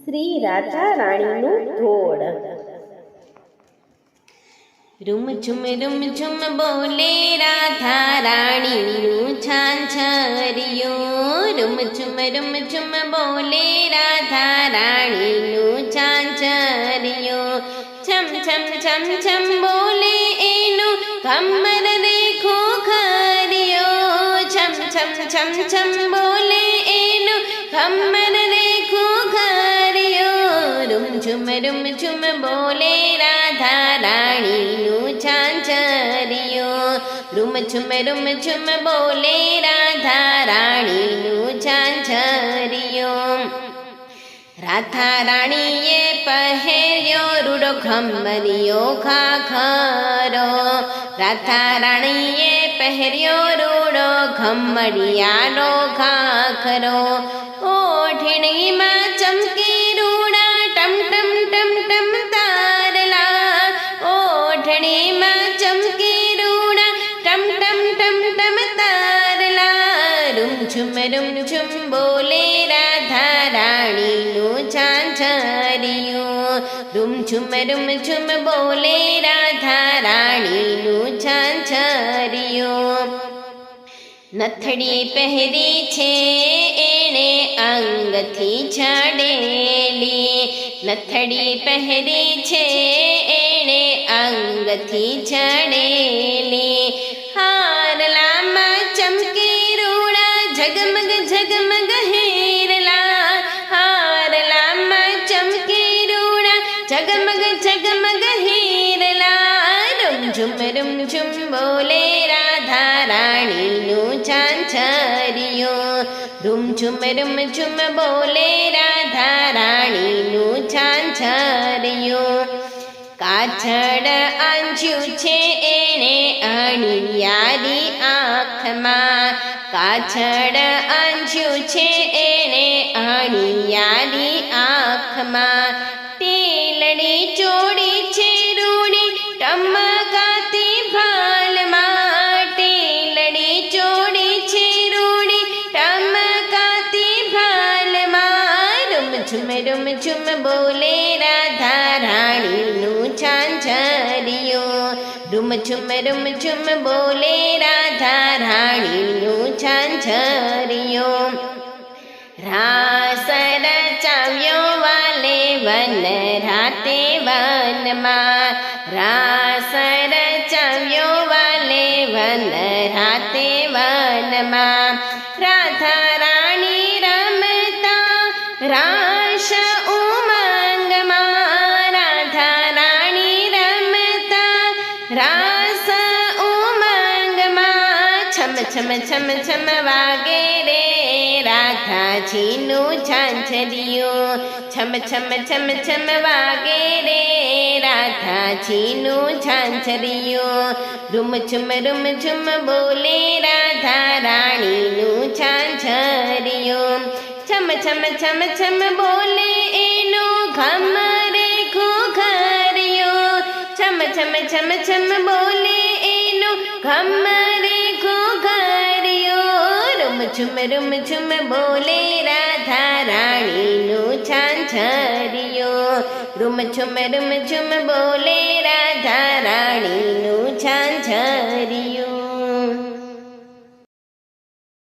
શ્રી રાજા રાણીનું ધોળ રૂમ ઝુમ રૂમ ઝુમ બોલે રાધા રાણીનું છાંછરિયું રૂમ ઝુમ રૂમ ઝુમ બોલે રાધા રાણીનું છાંછરિયું છમ છમ છમ છમ બોલે એનું કમર રેખો ખરિયો છમ છમ છમ છમ બોલે એનું કમર ઝુમ ઝુમ બોલે રાધા રાણીનું છાંચરિયું રૂમ ઝુમ રૂમ ઝુમ બોલે રાધા રાણીનું છાંચરિયું રાધા રાણીએ પહેર્યો રૂડો ખંભરિયો ખાખરો રાધા રાણીએ પહેર્યો રૂડો ખંભડિયાનો ખાખરો ઓઠણીમાં ચમકી ઓઠણીમાં ચમકી રૂડા ટમ ટમ ટમ ટમ તારલા રૂમ ઝુમ રૂમ ઝુમ બોલે રાધા રાણીનું છાંછરિયું રૂમ ઝુમ રૂમ ઝુમ બોલે રાધા રાણીનું છાંછરિયું નથડી પહેરી છે એણે અંગથી છાડેલી નથડી પહેરી છે અંગથી છડેલી હારલામાં ચમકી રૂડા, ઝગમગ ઝગમગ હેરલા. હારલામાં ચમકી રૂડા, ઝગમગ ઝગમગ હેરલા. રૂમ ઝુમ રૂમ ઝુમ બોલે રાધા રાણીનું છાંછરિયું રૂમ ઝુમ રૂમ ઝુમ બોલે રાધા રાણીનું છાંછરિયું કાછડ આંજ્યું છે એણે અણિયારી આંખમાં. કાછડ આંજ્યું છે ઝુમ રૂમ ઝુમ બોલે રાધા રાણીનું છાંછરિયું રૂમ ઝુમ રૂમ ઝુમ બોલે રાધા રાણીનું છાંછરિયું રાસ રચાવ્યો વાલે વન રાતે વનમાં રાસ રચાવ્યો વાલે વન રાતે વનમાં રાધા છમ છમ છમ વાગે રે રાધાજીનું ઝાંઝરિયું છમ છમ છમ છમ વાગે રે રાધાજીનું ઝાંઝરિયું રૂમ છુમ રૂમ છુમ બોલે રાધા રાણીનું ઝાંઝરિયું છમ છમ છમ છમ બોલે એનું ઘમ રે ઘોઘરિયો છમ છમ છમ છમ બોલે એનું ઘમ રે છુમ રૂમ ઝુમ બોલે રાધા રાણીનું છાંછરિયો. રૂમ ઝુમ રૂમ ઝુમ બોલે રાધા રાણીનું છાંછરિયું.